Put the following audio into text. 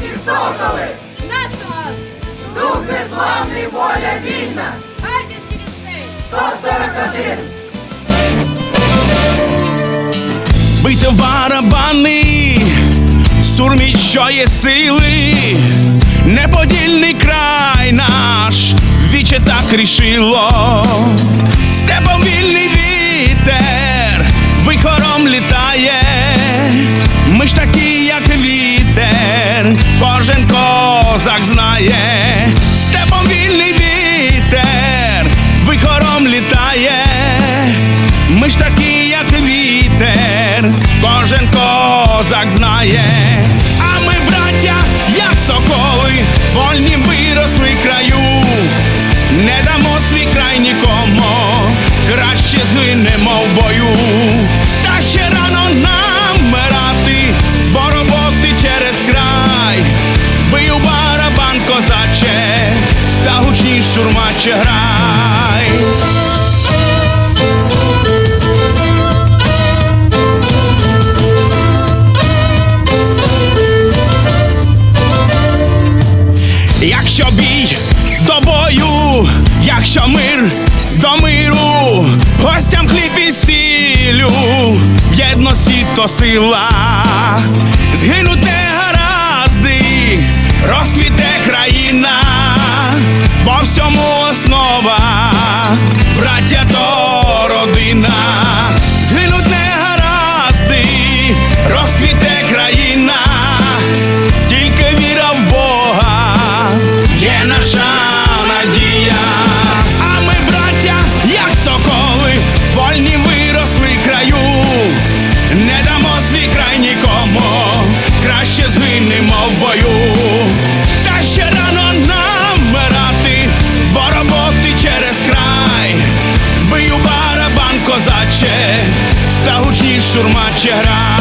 козацькі соколи, Наш дух незламний, воля вільна, Харківський ліцей! 141. Бийте в барабани, сурміть, що є сили, неподільний край наш, віче так рішило, степом вільний вітер, вихором літає, ми ж такі, кожен козак знає, степом вільний вітер, вихором літає. Ми ж такі, як вітер, кожен козак знає. А ми, браття, як соколи, вольні виросли краю, не дамо свій гучніш сурмаче грай. Якщо бій до бою, якщо мир до миру, гостям хліб і сіллю, в єдності то сила, згинуть всьому основа, браття то родина, згинуть не гаразди, розквіте країна тільки віра в Бога є наша надія. А ми, браття, як соколи, вольні виросли краю, не дамо свій край нікому, краще згинемо в бою. kozače, ta hudní šturmače hrát.